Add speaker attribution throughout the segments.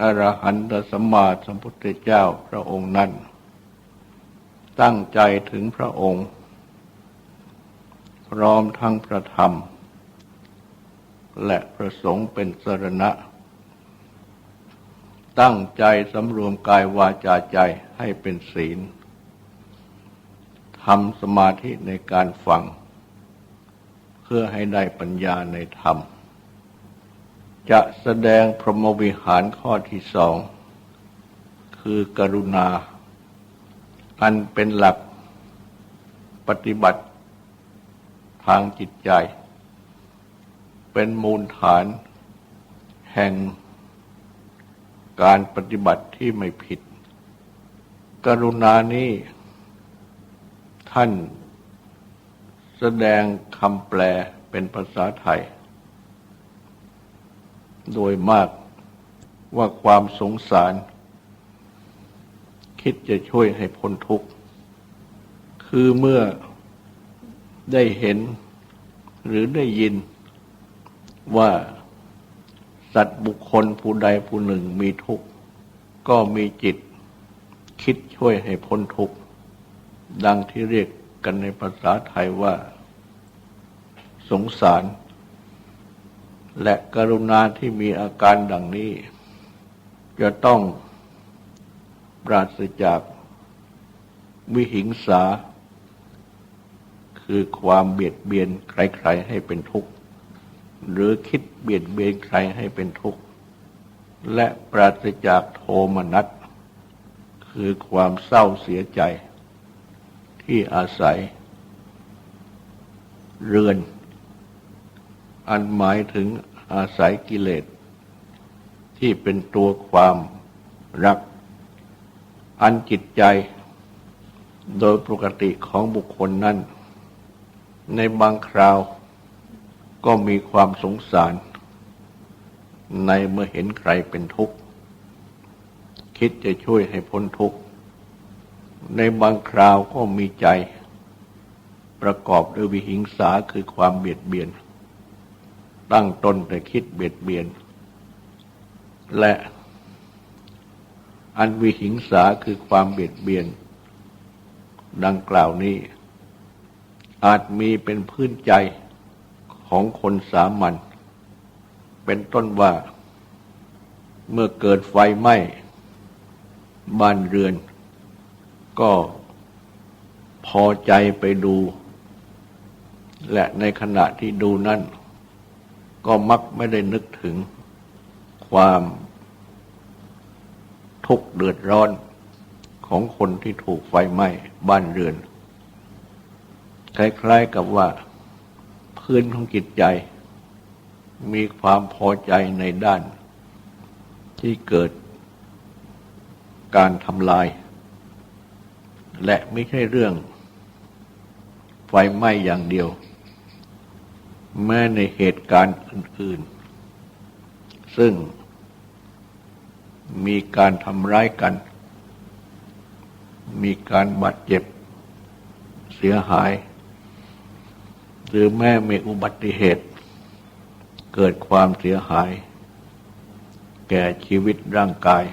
Speaker 1: อรหันตสมมาสัมพุทธเจ้าพระองค์นั้น ตั้งใจถึงพระองค์ พร้อมทั้งพระธรรม และพระสงฆ์เป็นสรณะ ตั้งใจสำรวมกายวาจาใจให้เป็นศีลทำสมาธิในการฟัง เพื่อให้ได้ปัญญาในธรรม จะแสดงพรหมวิหารข้อที่สอง คือกรุณา อันเป็นหลักปฏิบัติทางจิตใจ เป็นมูลฐานแห่งการปฏิบัติที่ไม่ผิด กรุณานี้ ท่านแสดงคำแปลเป็นภาษาไทย โดยมากว่าความสงสาร คิดจะช่วยให้พ้นทุกข์ คือเมื่อได้เห็นหรือได้ยินว่าสัตว์บุคคลผู้ใดผู้หนึ่งมีทุกข์ ก็มีจิตคิดช่วยให้พ้นทุกข์ ดังที่เรียกกันในภาษาไทยว่า สงสาร และกรุณาที่มีอาการดังนี้ จะต้องปราศจากวิหิงสา คือความเบียดเบียนใครๆให้เป็นทุกข์ หรือคิดเบียดเบียนใครให้เป็นทุกข์ และปราศจากโทมนัสคือความเศร้าเสียใจที่อาศัย เรือน อันหมายถึงอาศัยกิเลส ที่เป็นตัวความรัก อันจิตใจ โดยปกติของบุคคลนั้น ในบางคราวก็มีความสงสาร ในเมื่อเห็นใครเป็นทุกข์ คิดจะช่วยให้พ้นทุกข์ ในบางคราวก็มีใจประกอบด้วยวิหิงสาคือความเบียดเบียน ตั้งตนแต่คิดเบียดเบียน และอันวิหิงสาคือความเบียดเบียน ดังกล่าวนี้ อาจมีเป็นพื้นใจของคนสามัญเป็นต้นว่าเมื่อเกิดไฟไหม้บ้านเรือน ก็พอใจไปดู และในขณะที่ดูนั่น ก็มักไม่ได้นึกถึงความทุกข์เดือดร้อนของคนที่ถูกไฟไหม้บ้านเรือน คล้ายๆกับว่าพื้นของจิตใจ มีความพอใจในด้านที่เกิดการทำลาย และไม่ใช่เรื่องไฟไหม้อย่างเดียว แม้ในเหตุการณ์อื่น ๆ ซึ่งมีการทำร้ายกัน มีการบาดเจ็บเสียหาย หรือแม้มีอุบัติเหตุ เกิดความเสียหาย แก่ชีวิตร่างกาย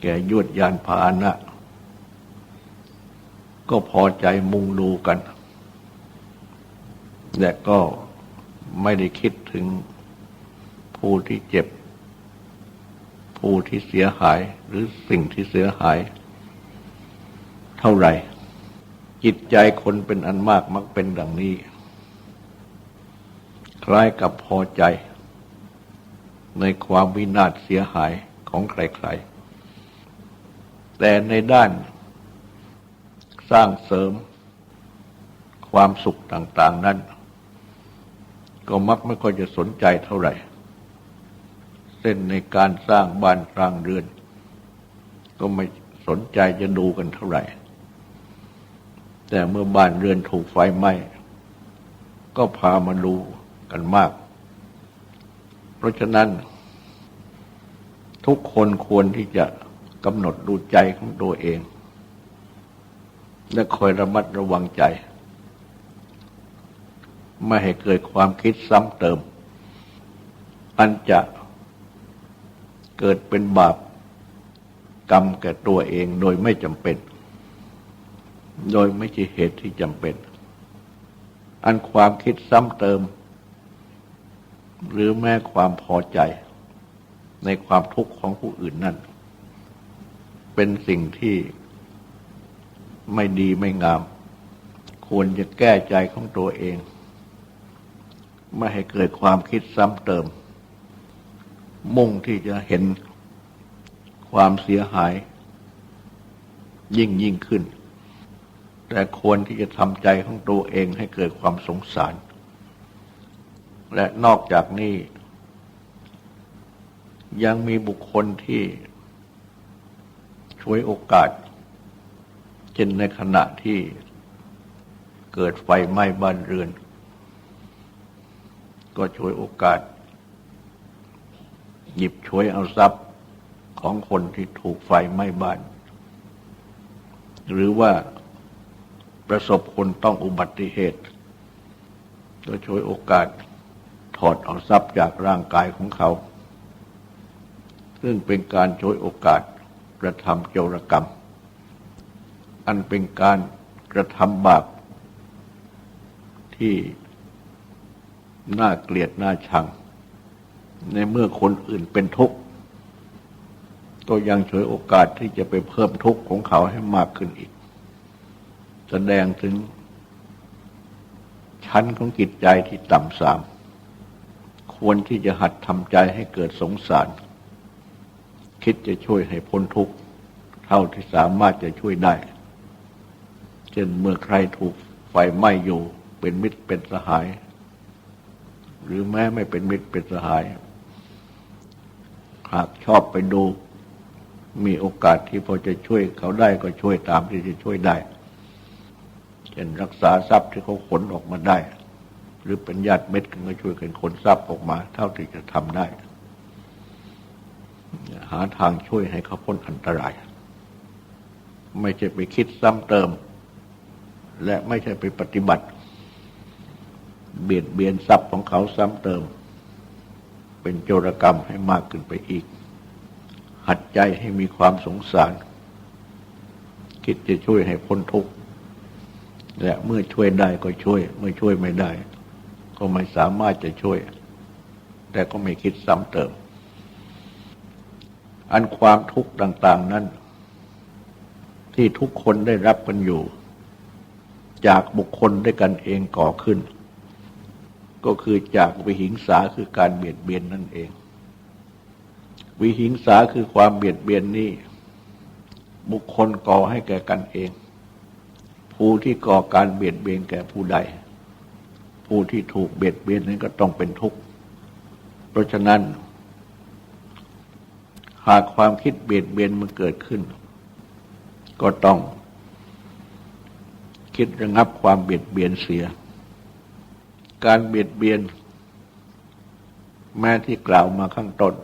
Speaker 1: แก่ยวดยานพาหนะ ก็พอใจมุงดูกันแต่ก็ ไม่ได้คิดถึงผู้ที่เจ็บ ผู้ที่เสียหายหรือสิ่งที่เสียหาย เท่าไหร่ จิตใจคนเป็นอันมากมักเป็นดังนี้ คล้ายกับพอใจ ในความวินาศเสียหายของใครๆ แต่ในด้านสร้างเสริมความสุขต่าง ๆ นั้น ก็มักไม่ค่อยจะสนใจเท่าไหร่ เส้นในการสร้างบ้านสร้างเรือน ก็ไม่สนใจจะดูกันเท่าไหร่ แต่เมื่อบ้านเรือนถูกไฟไหม้ก็พามาดูกันมาก เพราะฉะนั้น ทุกคนควรที่จะกำหนดดูใจของตัวเอง และคอยระมัดระวังใจ ไม่ให้เกิดความคิดซ้ำเติม อันจะเกิดเป็นบาปกรรมแก่ตัวเองโดยไม่จำเป็น โดยไม่ใช่เหตุที่จำเป็น อันความคิดซ้ำเติม หรือแม้ความพอใจในความทุกข์ของผู้อื่นนั่น เป็นสิ่งที่ไม่ดีไม่งาม ควรจะแก้ใจของตัวเอง ไม่ให้เกิดความคิดซ้ำเติม มุ่งที่จะเห็นความเสียหาย ยิ่งยิ่งขึ้น แต่ควรที่จะทำใจของตัวเองให้เกิดความสงสาร และนอกจากนี้ ยังมีบุคคลที่ช่วยโอกาส เช่นในขณะที่เกิดไฟไหม้บ้านเรือน ก็ช่วยโอกาส หยิบช่วยเอาทรัพย์ของคนที่ถูกไฟไหม้บ้าน หรือว่าประสบคนต้องอุบัติเหตุ ก็ช่วยโอกาสถอดเอาทรัพย์จากร่างกายของเขา ซึ่งเป็นการช่วยโอกาสกระทำโจรกรรม อันเป็นการกระทำบาปที่ น่าเกลียดน่าชัง ในเมื่อคนอื่นเป็นทุกข์ก็ยังฉวยโอกาสที่จะไปเพิ่มทุกข์ของเขาให้มากขึ้นอีก แสดงถึง ชั้นของจิตใจที่ต่ำสาม ควรที่จะหัดทำใจให้เกิดสงสาร คิดจะช่วยให้พ้นทุกข์เท่าที่สามารถจะช่วยได้เช่นเมื่อใครถูกไฟไหม้อยู่เป็นมิตรเป็นสหาย หรือแม้ไม่เป็นมิตรเป็นสหาย หากชอบไปดู มีโอกาสที่พอจะช่วยเขาได้ก็ช่วยตามที่จะช่วยได้ เช่นรักษาทรัพย์ที่เขาขนออกมาได้ หรือเป็นญาติเม็ดกันก็ช่วยกันขนทรัพย์ออกมา เท่าที่จะทำได้ หาทางช่วยให้เขาพ้นอันตราย ไม่ใช่ไปคิดซ้ำเติม และไม่ใช่ไปปฏิบัติ เบียดเบียนทรัพย์ของเขาซ้ำเติม เป็นโจรกรรมให้มากขึ้นไปอีก หัดใจให้มีความสงสาร คิดจะช่วยให้พ้นทุกข์และเมื่อช่วยได้ก็ช่วย เมื่อช่วยไม่ได้ ก็ไม่สามารถจะช่วย แต่ก็ไม่คิดซ้ำเติม อันความทุกข์ต่าง ๆนั้น ที่ทุกคนได้รับกันอยู่ จากบุคคลด้วยกันเองก่อขึ้น ก็คือจากวิหิงสาคือการเบียดเบียนนั่นเอง วิหิงสาคือความเบียดเบียนนี้ บุคคลก่อให้แก่กันเอง ผู้ที่ก่อการเบียดเบียนแก่ผู้ใด ผู้ที่ถูกเบียดเบียนนั้นก็ต้องเป็นทุกข์ เพราะฉะนั้น หากความคิดเบียดเบียนมันเกิดขึ้น ก็ต้องคิดระงับความเบียดเบียนเสีย การเบียดเบียน แม้ที่กล่าวมาข้างต้น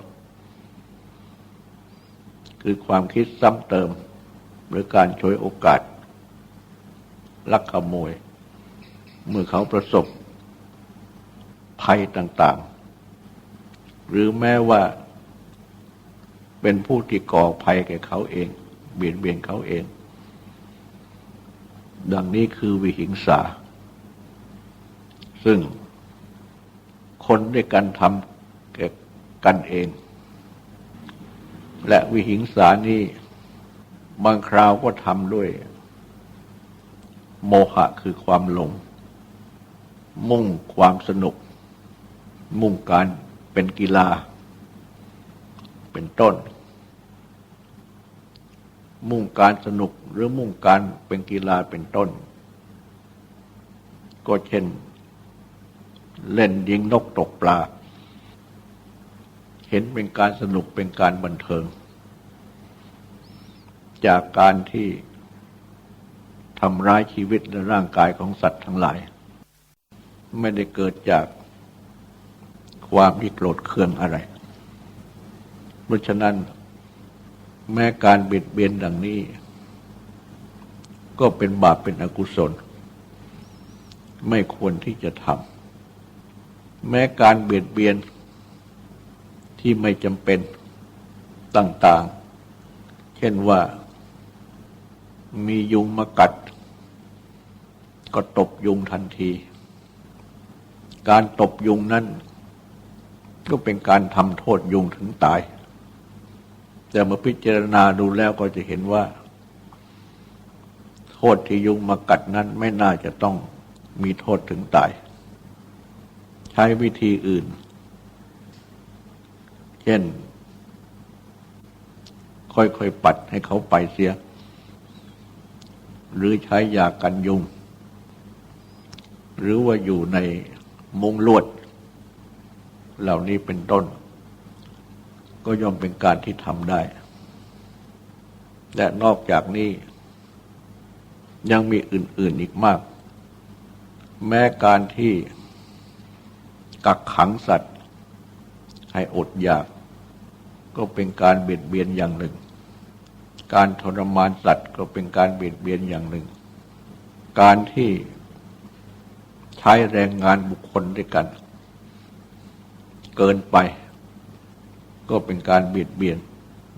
Speaker 1: คือความคิดซ้ำเติม หรือการช่วยโอกาส ลักขโมย เมื่อเขาประสบ ภัยต่างๆ หรือแม้ว่าเป็นผู้ที่ก่อภัยแก่เขาเอง เบียดเบียนเขาเอง ดังนี้คือวิหิงสา ซึ่งคนด้วยกันทำก,กันเอง และวิหิงสานี้บางคราวก็ทำด้วย โมหะคือความหลง มุ่งความสนุก มุ่งการเป็นกีฬา เป็นต้น มุ่งการสนุกหรือมุ่งการเป็นกีฬาเป็นต้น ก็เช่น เล่นยิงนกตกปลา เห็นเป็นการสนุกเป็นการบันเทิง จากการที่ทำร้ายชีวิตและร่างกายของสัตว์ทั้งหลาย ไม่ได้เกิดจากความที่โกรธเคืองอะไร เพราะฉะนั้น แม้การเบียดเบียนดังนี้ ก็เป็นบาปเป็นอกุศล ไม่ควรที่จะทำ แม้การเบียดเบียนที่ไม่จำเป็นต่างๆ เช่นว่ามียุงมากัด ก็ตบยุงทันที การตบยุงนั้น ก็เป็นการทำโทษยุงถึงตาย แต่เมื่อพิจารณาดูแล้วก็จะเห็นว่า โทษที่ยุงมากัดนั้นไม่น่าจะต้องมีโทษถึงตาย ใช้วิธีอื่น เช่น ค่อยๆปัดให้เขาไปเสีย หรือใช้ยากันยุง หรือว่าอยู่ในมุงลวด เหล่านี้เป็นต้น ก็ย่อมเป็นการที่ทำได้ และนอกจากนี้ยังมีอื่น ๆอีกมาก แม้การที่ กักขังสัตว์ ให้อดอยาก ก็เป็นการเบียดเบียนอย่างหนึ่ง การทรมานสัตว์ก็เป็นการเบียดเบียนอย่างหนึ่ง การที่ใช้แรงงานบุคคลด้วยกัน เกินไป ก็เป็นการเบียดเบียน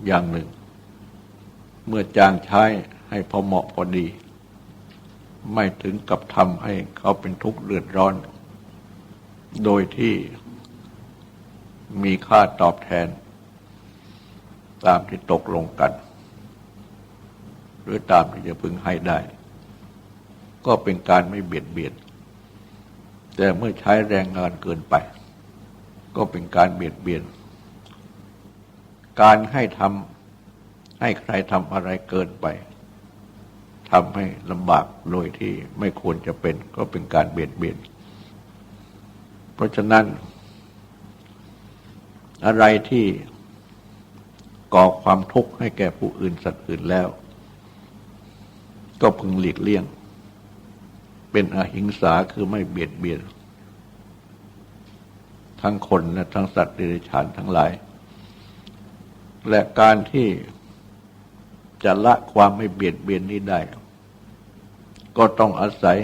Speaker 1: อย่างหนึ่ง เมื่อจ้างใช้ให้พอเหมาะพอดี ไม่ถึงกับทำให้เขาเป็นทุกข์เลือดร้อน โดยที่มีค่าตอบแทน ตามที่ตกลงกัน หรือตามที่จะพึงให้ได้ ก็เป็นการไม่เบียดเบียน แต่เมื่อใช้แรงงานเกินไป ก็เป็นการเบียดเบียน การให้ทำให้ใครทำอะไรเกินไปทำให้ลำบากโดยที่ไม่ควรจะเป็นก็เป็นการเบียดเบียน เพราะฉะนั้น อะไรที่ก่อความทุกข์ให้แก่ผู้อื่นสัตว์อื่นแล้ว ก็พึงหลีกเลี่ยง เป็นอหิงสาคือไม่เบียดเบียน ทั้งคนและทั้งสัตว์เดรัจฉานทั้งหลาย และการที่จะละความไม่เบียดเบียนนี้ได้ ก็ต้องอาศัย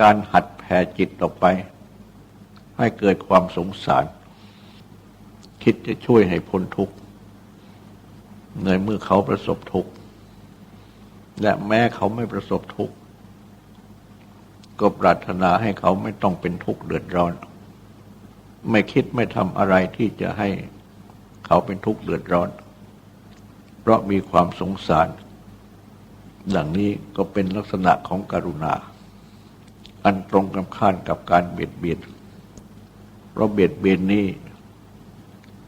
Speaker 1: การหัด แผ่จิตออกไป ให้เกิดความสงสาร คิดจะช่วยให้พ้นทุกข์ในเมื่อเขาประสบทุกข์และแม้เขาไม่ประสบทุกข์ก็ปรารถนาให้เขาไม่ต้องเป็นทุกข์เดือดร้อน ไม่คิดไม่ทำอะไรที่จะให้เขาเป็นทุกข์เดือดร้อน เพราะมีความสงสาร ดังนี้ก็เป็นลักษณะของกรุณา อันตรงกันข้ามกับการเบียดเบียนเพราะเบียดเบียนนี้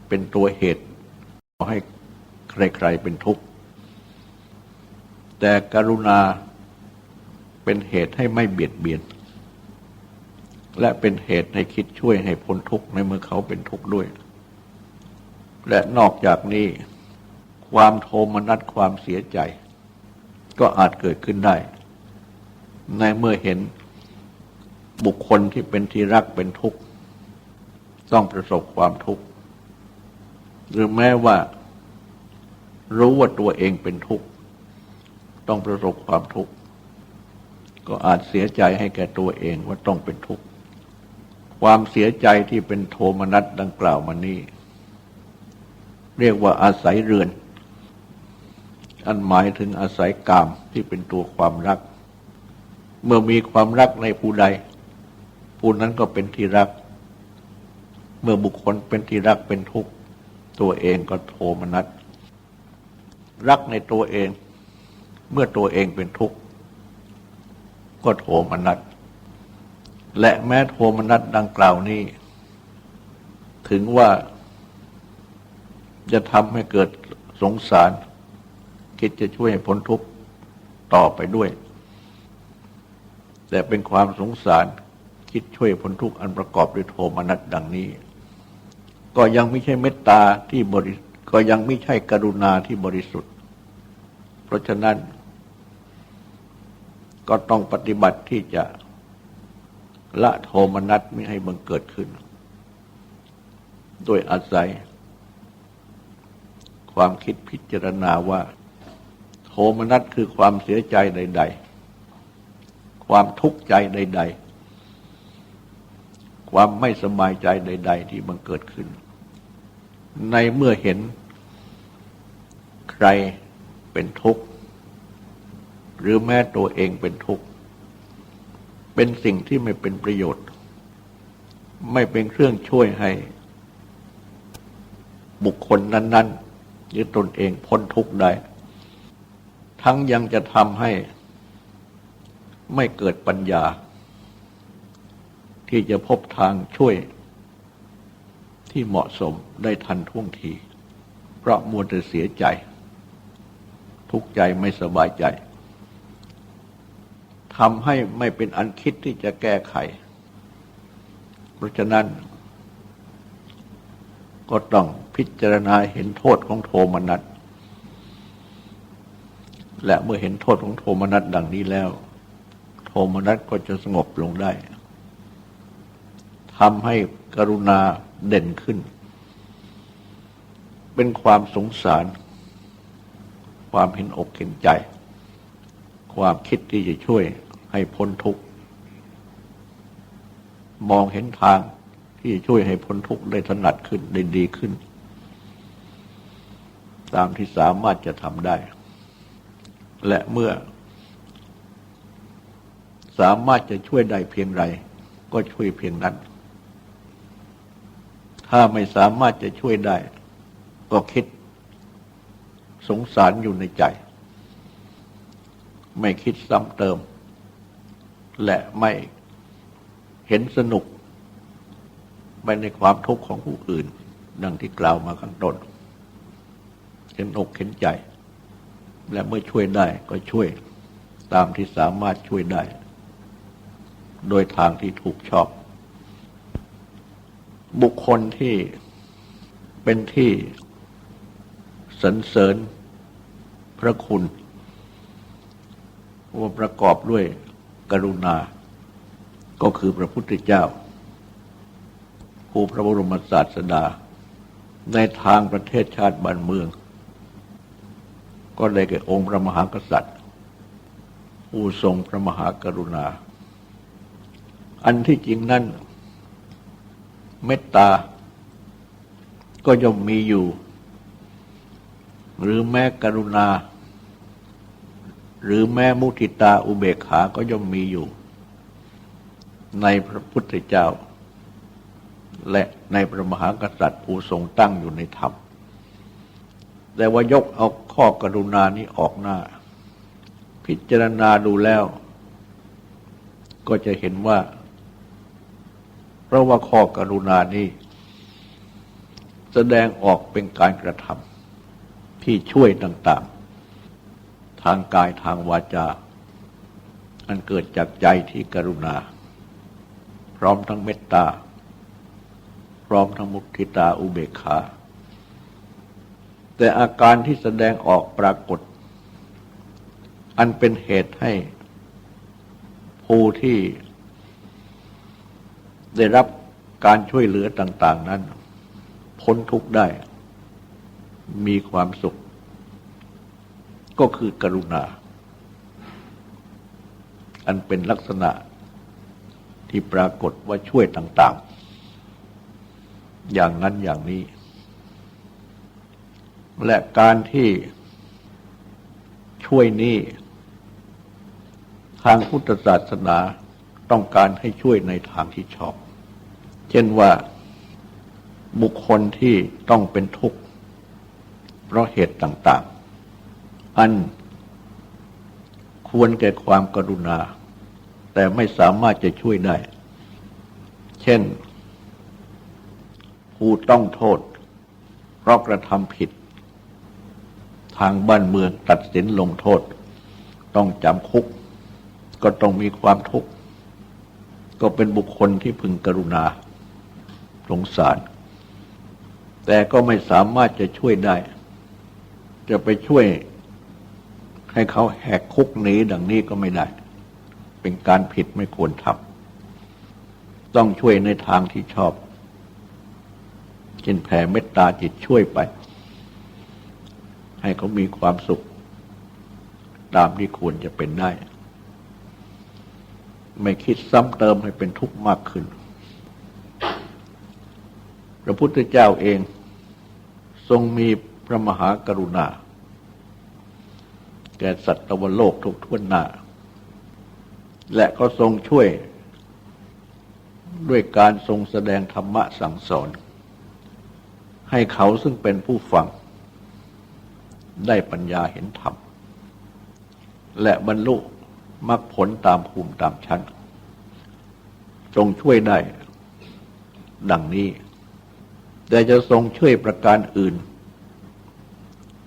Speaker 1: เป็นตัวเหตุให้ใครๆเป็นทุกข์ แต่กรุณาเป็นเหตุให้ไม่เบียดเบียน และเป็นเหตุให้คิดช่วยให้พ้นทุกข์ในเมื่อเขาเป็นทุกข์ด้วย และนอกจากนี้ ความโทมนัสความเสียใจ ก็อาจเกิดขึ้นได้ ในเมื่อเห็น บุคคลที่เป็นที่รักเป็นทุกข์ ต้องประสบความทุกข์ หรือแม้ว่า รู้ว่าตัวเองเป็นทุกข์ ต้องประสบความทุกข์ ก็อาจเสียใจให้แก่ตัวเองว่าต้องเป็นทุกข์ ความเสียใจที่เป็นโทมนัสดังกล่าวมานี้ เรียกว่าอาศัยเรือน อันหมายถึงอาศัยกามที่เป็นตัวความรัก เมื่อมีความรักในผู้ใด ผู้นั้นก็เป็นที่รัก เมื่อบุคคลเป็นที่รักเป็นทุกข์ตัวเองก็โทมนัสรักในตัวเอง เมื่อตัวเองเป็นทุกข์ก็โทมนัสและแม้โทมนัสดังกล่าวนี้ ถึงว่าจะทำให้เกิดสงสาร คิดจะช่วยให้พ้นทุกข์ต่อไปด้วย แต่เป็นความสงสาร คิดช่วยพ้นทุกข์อันประกอบด้วยโทมนัสดังนี้ ก็ยังไม่ใช่เมตตาที่บริก็ยังไม่ใช่กรุณาที่บริสุทธิ์ เพราะฉะนั้น ก็ต้องปฏิบัติที่จะละโทมนัสไม่ให้บังเกิดขึ้น โดยอาศัย ความคิดพิจารณาว่า โทมนัสคือความเสียใจใด ๆ ความทุกข์ใจใด ๆ ความไม่สบายใจใด ๆ ที่บังเกิดขึ้น ในเมื่อเห็นใครเป็นทุกข์ หรือแม้ตัวเองเป็นทุกข์ เป็นสิ่งที่ไม่เป็นประโยชน์ ไม่เป็นเครื่องช่วยให้บุคคลนั้น ๆ หรือตนเองพ้นทุกข์ได้ ทั้งยังจะทำให้ไม่เกิดปัญญา ที่จะพบทางช่วยที่เหมาะสมได้ทันท่วงที เพราะมัวแต่เสียใจ ทุกข์ใจไม่สบายใจทำให้ไม่เป็นอันคิดที่จะแก้ไข เพราะฉะนั้น ก็ต้องพิจารณาเห็นโทษของโทมนัสและเมื่อเห็นโทษของโทมนัสดังนี้แล้ว โทมนัสก็จะสงบลงได้ ทำให้กรุณาเด่นขึ้น เป็นความสงสาร ความเห็นอกเห็นใจ ความคิดที่จะช่วยให้พ้นทุกข์ มองเห็นทางที่จะช่วยให้พ้นทุกข์ได้ถนัดขึ้นได้ดีขึ้น ตามที่สามารถจะทำได้ และเมื่อ สามารถจะช่วยได้เพียงไรก็ช่วยเพียงนั้น ถ้าไม่สามารถจะช่วยได้ ก็คิดสงสารอยู่ในใจ ไม่คิดซ้ำเติม และไม่เห็นสนุกไปในความทุกข์ของผู้อื่น ดังที่กล่าวมาข้างต้น เห็นอกเห็นใจ และเมื่อช่วยได้ก็ช่วยตามที่สามารถช่วยได้ โดยทางที่ถูกชอบ บุคคลที่เป็นที่สรรเสริญพระคุณว่าประกอบด้วยกรุณา ก็คือพระพุทธเจ้า ผู้พระบรมศาสดา ในทางประเทศชาติบ้านเมือง ก็ได้แก่องค์พระมหากษัตริย์ ผู้ทรงพระมหากรุณา อันที่จริงนั้น เมตตา ก็ย่อมมีอยู่ หรือแม้กรุณา หรือแม้มุทิตาอุเบกขาก็ย่อมมีอยู่ ในพระพุทธเจ้า และในพระมหากษัตริย์ผู้ทรงตั้งอยู่ในธรรม แต่ว่ายกเอาข้อกรุณานี้ออกหน้า พิจารณาดูแล้ว ก็จะเห็นว่า เพราะว่าข้อกรุณานี้ แสดงออกเป็นการกระทำที่ช่วยต่างๆ ทางกายทางวาจา อันเกิดจากใจที่กรุณา พร้อมทั้งเมตตา พร้อมทั้งมุทิตาอุเบกขา แต่อาการที่แสดงออกปรากฏ อันเป็นเหตุให้ผู้ที่ ได้รับการช่วยเหลือต่าง ๆ นั้น พ้นทุกข์ได้ มีความสุข ก็คือกรุณา อันเป็นลักษณะที่ปรากฏว่าช่วยต่าง ๆ อย่างนั้นอย่างนี้ และการที่ช่วยนี้ ทางพุทธศาสนา ต้องการให้ช่วยในทางที่ชอบ เช่นว่าบุคคลที่ต้องเป็นทุกข์ เพราะเหตุต่างๆ อันควรแก่ความกรุณา แต่ไม่สามารถจะช่วยได้ เช่น ผู้ต้องโทษ เพราะกระทำผิด ทางบ้านเมืองตัดสินลงโทษ ต้องจำคุก ก็ต้องมีความทุกข์ ก็เป็นบุคคลที่พึงกรุณาสงสาร แต่ก็ไม่สามารถจะช่วยได้ จะไปช่วยให้เขาแหกคุกหนีดังนี้ก็ไม่ได้ เป็นการผิดไม่ควรทำต้องช่วยในทางที่ชอบเช่นแผ่เมตตาจิตช่วยไป ให้เขามีความสุข ตามที่ควรจะเป็นได้ ไม่คิดซ้ำเติมให้เป็นทุกข์มากขึ้น พระพุทธเจ้าเองทรงมีพระมหากรุณา แก่สัตวโลกทุกทั่วหน้า และก็ทรงช่วยด้วยการทรงแสดงธรรมะสั่งสอน ให้เขาซึ่งเป็นผู้ฟัง ได้ปัญญาเห็นธรรม และบรรลุ มรรคผลตามภูมิตามชั้นทรงช่วยได้ ดังนี้ แต่จะทรงช่วยประการอื่น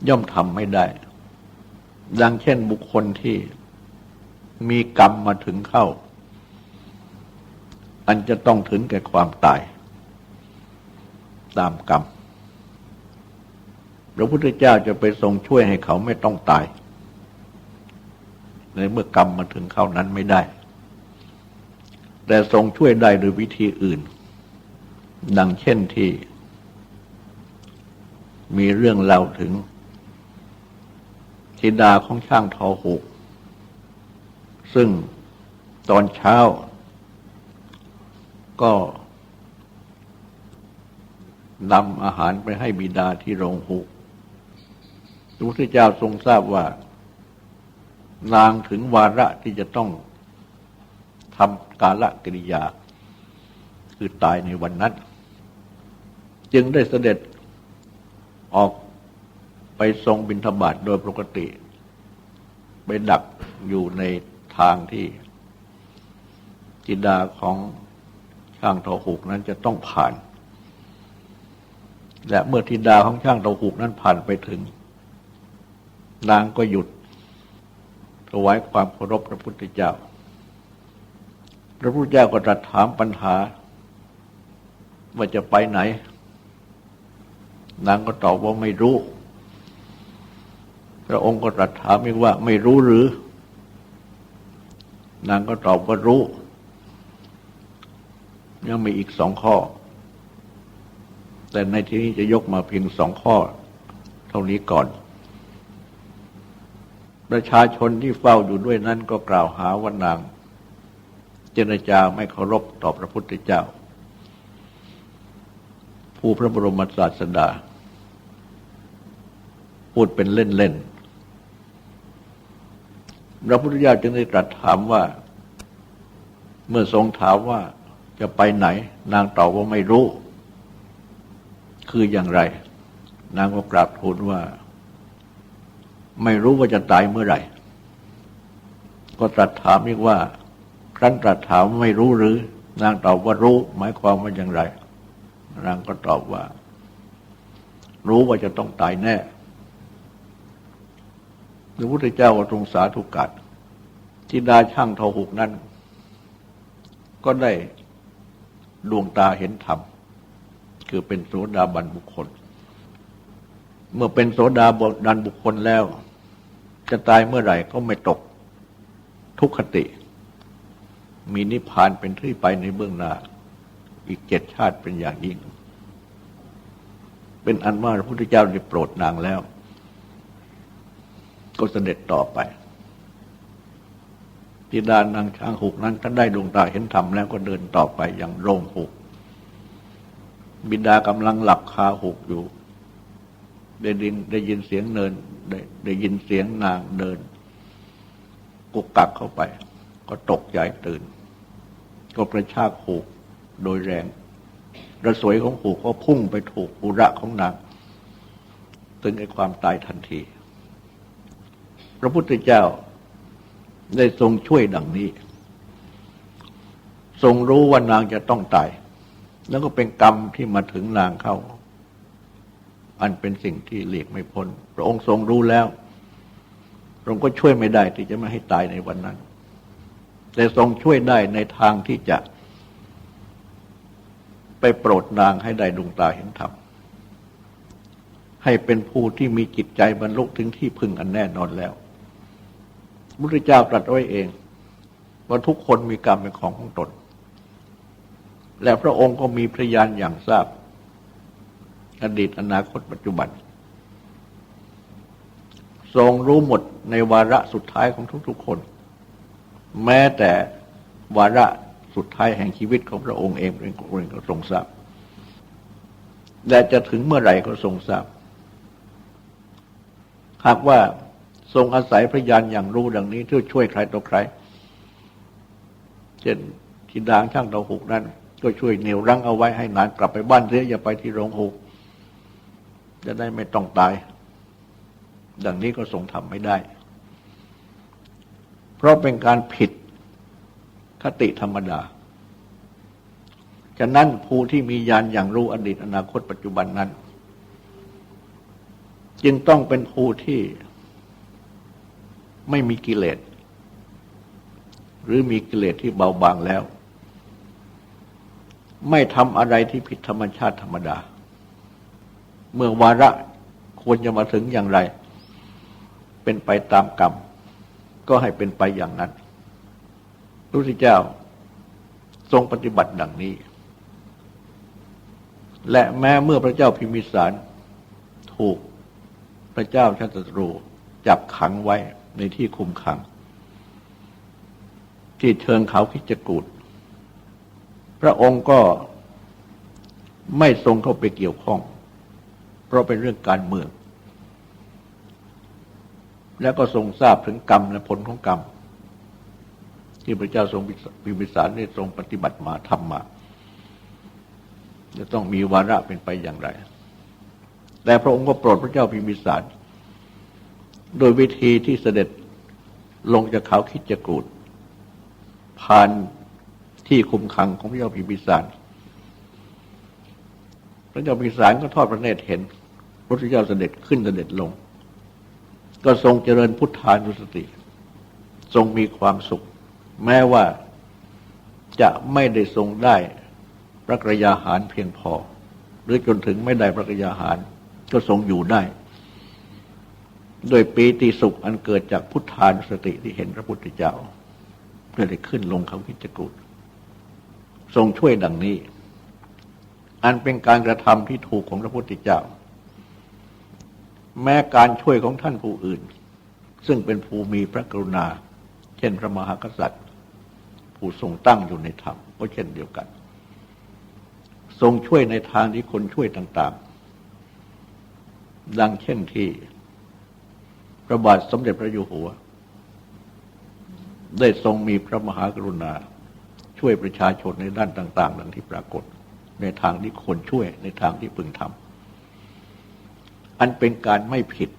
Speaker 1: ย่อมทำไม่ได้ ดังเช่นบุคคลที่มีกรรมมาถึงเข้า อันจะต้องถึงแก่ความตาย ตามกรรม พระพุทธเจ้าจะไปทรงช่วยให้เขาไม่ต้องตาย ในเมื่อกรรมมาถึงเข้านั้นไม่ได้ แต่ทรงช่วยได้โดยวิธีอื่น ดังเช่นที่ มีเรื่องเล่าถึงธิดาของช่างทอหูกซึ่งตอนเช้า ก็นำอาหารไปให้บิดาที่โรงหูกพระพุทธเจ้าทรงทราบว่า นางถึงวาระที่จะต้องทำกาลกิริยา คือตายในวันนั้น จึงได้เสด็จออกไปทรงบิณฑบาตโดยปกติ ไปดักอยู่ในทางที่จิดาของช่างทอหูกนั้นจะต้องผ่าน และเมื่อธิดาของช่างทอหูกนั้นผ่านไปถึง นางก็หยุด ถวายความเคารพพระพุทธเจ้า พระพุทธเจ้าก็ตรัสถามปัญหา ว่าจะไปไหน นางก็ตอบว่าไม่รู้ พระองค์ก็ตรัสถามอีกว่าไม่รู้หรือ นางก็ตอบว่ารู้ ยังมีอีกสองข้อ แต่ในที่นี้จะยกมาเพียงสองข้อ เท่านี้ก่อน ประชาชนที่เฝ้าอยู่ด้วยนั้นก็กล่าวหาว่านาง เจรจาไม่เคารพต่อพระพุทธเจ้า ผู้พระบรมศาสดา พูดเป็นเล่นๆพระพุทธเจ้าจึงได้ตรัสถามว่า เมื่อทรงถามว่าจะไปไหน นางตอบว่าไม่รู้ คืออย่างไร นางก็กราบทูลว่า ไม่รู้ว่าจะตายเมื่อไหร่ ก็ตรัสถามอีกว่า ครั้นตรัสถามไม่รู้หรือ นางตอบว่ารู้ หมายความว่าอย่างไร นางก็ตอบว่า รู้ว่าจะต้องตายแน่พระพุทธเจ้าก็ทรงสาธุกัดที่ดาช่างทอหุกนั้น ก็ได้ดวงตาเห็นธรรม คือเป็นโสดาบันบุคคล เมื่อเป็นโสดาบดันบุคคลแล้ว จะตายเมื่อไหร่ก็ไม่ตกทุกขติ มีนิพพานเป็นที่ไปในเบื้องหน้า อีกเจ็ดชาติเป็นอย่างยิ่ง เป็นอันว่าพระพุทธเจ้าได้โปรดนางแล้ว ก็เสด็จต่อไปทิดานางช้างหุกนั้นท่านได้ดวงตาเห็นธรรมแล้วก็เดินต่อไปอย่างโรงหุก บิดากำลังหลับคาหุกอยู่ ได้ยินได้ยินเสียงเนินได้ได้ยินเสียงนางเดิน กุกกักเข้าไป ก็ตกใจตื่น ก็กระชากหูกโดยแรงระสวยของหูกก็พุ่งไปถูกอุระของนางถึงไอ้ความตายทันที พระพุทธเจ้าได้ทรงช่วยดังนี้ ทรงรู้ว่านางจะต้องตาย แล้วก็เป็นกรรมที่มาถึงนางเข้า อันเป็นสิ่งที่หลีกไม่พ้น พระองค์ทรงรู้แล้วพระองค์ก็ช่วยไม่ได้ที่จะไม่ให้ตายในวันนั้น แต่ทรงช่วยได้ในทางที่จะไปโปรดนางให้ได้ดวงตาเห็นธรรม ให้เป็นผู้ที่มีจิตใจบรรลุถึงที่พึงอันแน่นอนแล้วพระพุทธเจ้าตรัสไว้เอง ว่าทุกคนมีกรรมเป็นของของตน และพระองค์ก็มีพระยานอย่างทราบ อดีตอนาคตปัจจุบัน ทรงรู้หมดในวาระสุดท้ายของทุกๆคน แม้แต่วาระสุดท้ายแห่งชีวิตของพระองค์เองเองก็ทรงทราบและจะถึงเมื่อไหร่ก็ทรงทราบ หากว่าทรงอาศัยพระญาณอย่างรู้ดังนี้เพื่อช่วยใครต่อใคร เช่นทิดางช่างเตาหุกนั้น ก็ช่วยเหนี่ยวรั้งเอาไว้ให้นานกลับไปบ้านเสียอย่าไปที่โรงหุก จะได้ไม่ต้องตาย ดังนี้ก็ทรงทำไม่ได้ เพราะเป็นการผิดคติธรรมดา ฉะนั้นผู้ที่มีญาณอย่างรู้อดีตอนาคตปัจจุบันนั้น จึงต้องเป็นผู้ที่ไม่มีกิเลสหรือมีกิเลสที่เบาบางแล้ว ไม่ทำอะไรที่ผิดธรรมชาติธรรมดา เมื่อวาระควรจะมาถึงอย่างไร เป็นไปตามกรรม ก็ให้เป็นไปอย่างนั้นพระพุทธเจ้าทรงปฏิบัติดังนี้ และแม้เมื่อพระเจ้าพิมิสารถูกพระเจ้าชัตตรูจับขังไว้ในที่คุมขัง ที่เชิงเขาคิจกูดพระองค์ก็ไม่ทรงเข้าไปเกี่ยวข้อง เพราะเป็นเรื่องการเมือง แล้วก็ทรงทราบถึงกรรมและผลของกรรม ที่พระเจ้าทรงพิมพิสารได้ทรงปฏิบัติมาทำมา จะต้องมีวาระเป็นไปอย่างไร แต่พระองค์ก็โปรดพระเจ้าพิมพิสาร โดยวิธีที่เสด็จลงจากเขาคิดจกูดผ่านที่คุมขังของพระเจ้าพิมพิสารพระเจ้าพิมพิสารก็ทอดพระเนตรเห็น ระพุทธเจ้าเสด็จขึ้นเสด็จลง ก็ทรงเจริญพุทธานุสติ ทรงมีความสุข แม้ว่าจะไม่ได้ทรงได้พระกรยาหารเพียงพอ หรือจนถึงไม่ได้พระกรยาหาร ก็ทรงอยู่ได้ โดยปีติสุขอันเกิดจากพุทธานุสติที่เห็นพระพุทธเจ้าเพื่อได้ขึ้นลงเขาพิจกุฎทรงช่วยดังนี้ อันเป็นการกระทำที่ถูกของพระพุทธเจ้า แม้การช่วยของท่านผู้อื่น ซึ่งเป็นผู้มีพระกรุณา เช่นพระมหากษัตริย์ ผู้ทรงตั้งอยู่ในธรรมก็เช่นเดียวกัน ทรงช่วยในทางที่คนช่วยต่างๆ ดังเช่นที่พระบาทสมเด็จพระอยู่หัว ได้ทรงมีพระมหากรุณา ช่วยประชาชนในด้านต่าง ๆ ดังที่ปรากฏ ในทางที่ควรช่วยในทางที่พึงทำ อันเป็นการไม่ผิด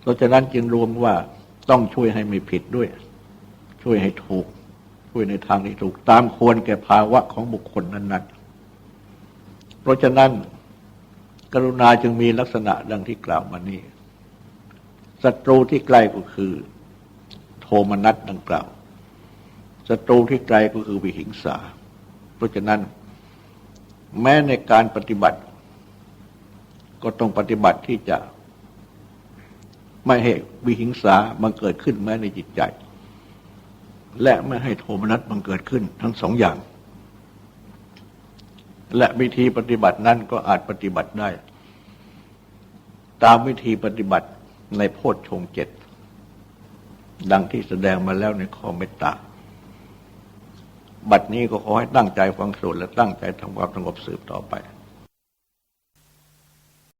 Speaker 1: เพราะฉะนั้นจึงรวมว่าต้องช่วยให้ไม่ผิดด้วย ช่วยให้ถูก ช่วยในทางที่ถูก ตามควรแก่ภาวะของบุคคลนั้นๆ เพราะฉะนั้น กรุณาจึงมีลักษณะดังที่กล่าวมานี้ศัตรูที่ใกล้ก็คือ โทมนัสดังกล่าวศัตรูที่ไกลก็คือวิหิงสา เพราะฉะนั้น แม้ในการปฏิบัติ ก็ต้องปฏิบัติที่จะไม่ให้วิหิงสามันเกิดขึ้นแม้ในจิตใจ และไม่ให้โทมนัสมันเกิดขึ้นทั้งสองอย่าง และวิธีปฏิบัตินั้นก็อาจปฏิบัติได้ ตามวิธีปฏิบัติในโพชฌงเจ็ดดังที่แสดงมาแล้วในข้อเมตตา บัดนี้ก็ขอให้ตั้งใจฟังสวดและตั้งใจทำความสงบสืบต่อไป